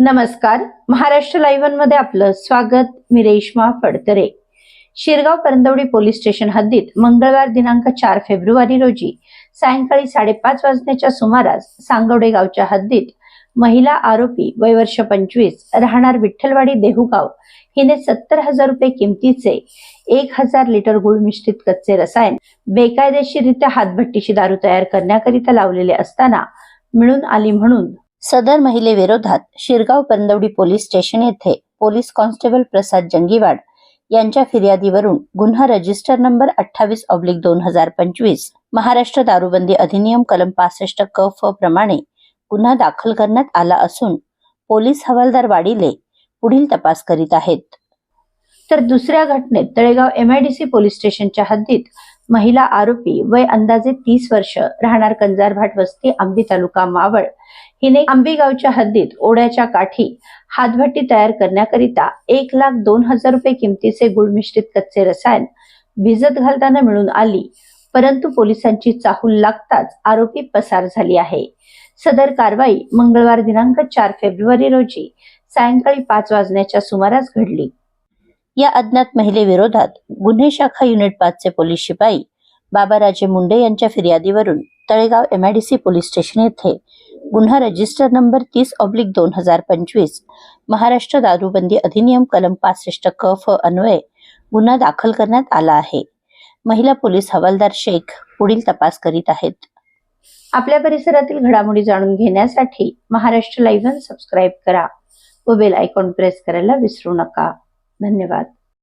नमस्कार. महाराष्ट्र लाईव्हमध्ये आपलं स्वागत. मी रेश्मा फडतरे. शिरगाव परंदवडी पोलीस स्टेशन हद्दीत मंगळवार दिनांक चार फेब्रुवारी रोजी सायंकाळी साडेपाच वाजण्याच्या सुमारास सांगवडे गावच्या हद्दीत महिला आरोपी वय वर्ष पंचवीस राहणार विठ्ठलवाडी देहुगाव हिने सत्तर हजार रुपये किमतीचे एक हजार लिटर गुळ मिश्रित कच्चे रसायन बेकायदेशीरित्या हातभट्टीची दारू तयार करण्याकरिता लावलेले असताना मिळून आली म्हणून सदर महिलेविरोधात शिरगाव पंदवडी पोलीस स्टेशन येथे पोलीस कॉन्स्टेबल प्रसाद जंगीवाड यांच्या फिर्यादीवरून गुन्हा रजिस्टर नंबर अठ्ठावीस ऑब्लिक दोन हजार पंचवीस महाराष्ट्र दारूबंदी अधिनियम कलम पासष्ट क फ प्रमाणे गुन्हा दाखल करण्यात आला असून पोलीस हवालदार वाडीले पुढील तपास करीत आहेत. तर दुसऱ्या घटनेत तळेगाव एमआयडीसी पोलीस स्टेशनच्या हद्दीत महिला आरोपी वय अंदाजे तीस वर्ष राहणार कंजारभाट वस्ती आंबी तालुका मावळ. हिने आंबी गावच्या हद्दीत ओढ्याच्या काठी हातभट्टी तयार करण्याकरिता एक लाख दोन हजार रुपये किमतीचे गुळ मिश्रित कच्चे रसायन भिजत घालताना मिळून आली. परंतु पोलिसांची चाहूल लागताच आरोपी पसार झाली आहे. सदर कारवाई मंगळवार दिनांक चार फेब्रुवारी रोजी सायंकाळी पाच वाजण्याच्या सुमारास घडली. या अज्ञात महिलेविरोधात गुन्हे शाखा युनिट पाचचे पोलीस शिपाई बाबाराजे मुंडे यांच्या फिर्यादीवरून तळेगाव एमआयडीसी पोलीस स्टेशन येथे गुन्हा रजिस्टर नंबर तीस ऑब्लिक दोन हजार पंचवीस महाराष्ट्र दारूबंदी अधिनियम कलम पासष्ट क फ अन्वये गुन्हा दाखल करण्यात आला आहे. महिला पोलीस हवालदार शेख पुढील तपास करीत आहेत. आपल्या परिसरातील घडामोडी जाणून घेण्यासाठी महाराष्ट्र लाईव्ह सबस्क्राईब करा व बेल आयकॉन प्रेस करायला विसरू नका. धन्यवाद.